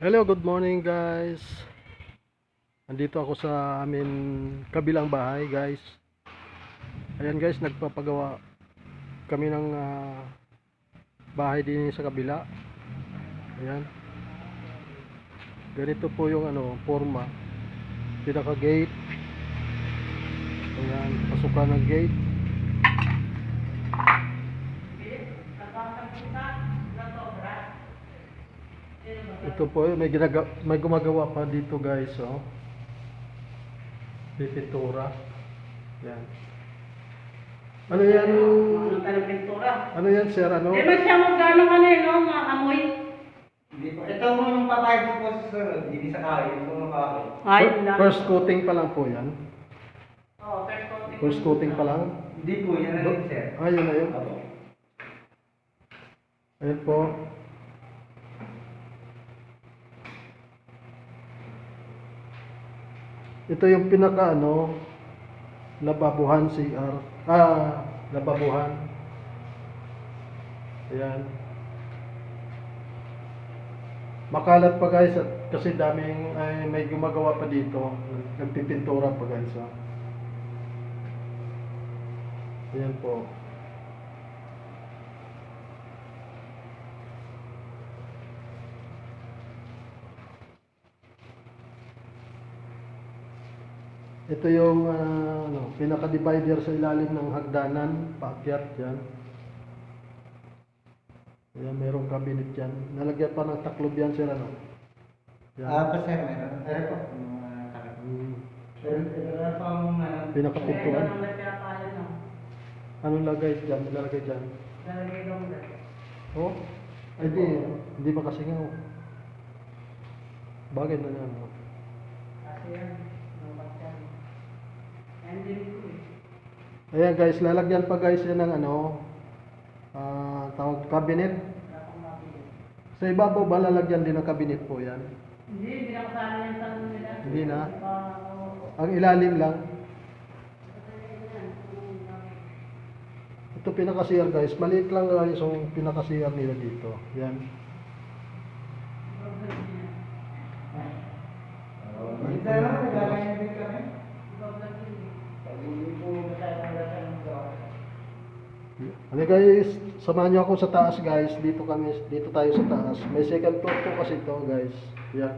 Hello, good morning guys. Andito ako sa amin kabilang bahay guys. Ayan guys, nagpapagawa kami ng ah, bahay din sa kabila. Ayan. Ganito po yung ano, forma. Pinaka gate. Ayan, pasukan ng gate. Ito po, may, ginaga, may gumagawa pa dito guys, oh. Pipitura. Yan. Ano yan? Ano ng pintura? Ano yan, sir? Ano? Eh, ba't siya magkano ka na yun, no? Mga amoy? Hindi po. Ito mo yung patay po sa sunod. Hindi sa kain. Ito mo. Ay, Fir- First coating pa lang po yan. Oh, first coating. First coating pa lang. Hindi po. Yan na rin sir. Ah, yun na yun. Ayan po. Ito yung pinaka ano, lababuhan CR. Ah, lababuhan. Ayan. Makalat pa guys at kasi daming ay, may gumagawa pa dito. Nagpipintura pa guys. Oh. Ayan po. Ito yung ah, ano, pinaka-divider sa ilalim ng hagdanan, paakyat yan. Ayan, merong cabinet yan. Nalagyan pa ng taklob yan sir, ano? Yan. Ah, pa sir. Meron. Meron po. Yung mga takip. Mm. Pero ito na po ang ano. Pinakapintuan. Ano? Anong lagay dyan? Nilalagay dyan? Lalagay daw mo. Oh? Ay, di. Hindi pa kasi nga. oh. Bagay na yan. oh. Kasi yan, nabat yan. Yan din ko eh. Ayan guys, lalagyan pa guys yan ng ano, ah, tawag cabinet. Sa ibabaw ba lalagyan din ng cabinet po yan? Hindi, hindi na kasama yung tanong nila. Hindi na? Ang ilalim lang. Ito pinaka-CR guys. Maliit lang guys yung pinaka-CR nila dito. Yan. Hindi na. Nagkakain din kami. Pag hindi po tayo nagkakain ng gawa. Ano guys, samahan niyo ako sa taas guys. Dito kami, dito tayo sa taas. May second floor po kasi ito guys. Yan.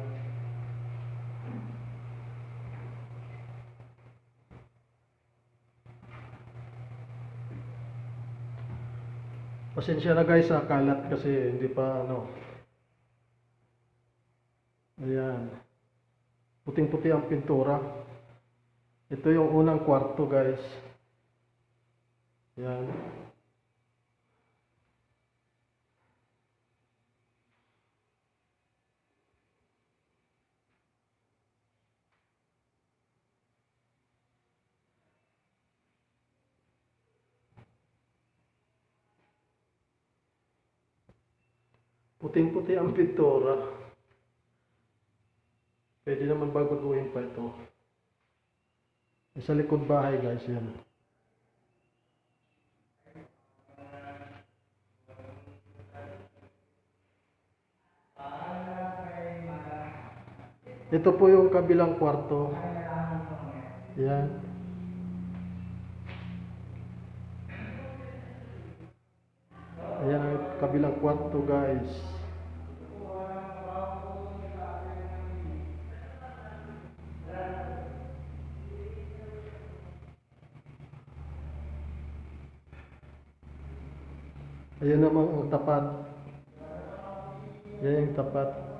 Pasensya na guys sa kalat kasi hindi pa ano. Ayan. Puting-puti ang pintura. Ito yung unang kwarto guys. Yan. Puting-puti ang pintura. Pwede naman baguhin pa ito. Sa likod bahay guys yan. Ito po yung kabilang kwarto. Yan. Kabilang kwarto guys. Ayan naman ang tapat. Yan yung tapat.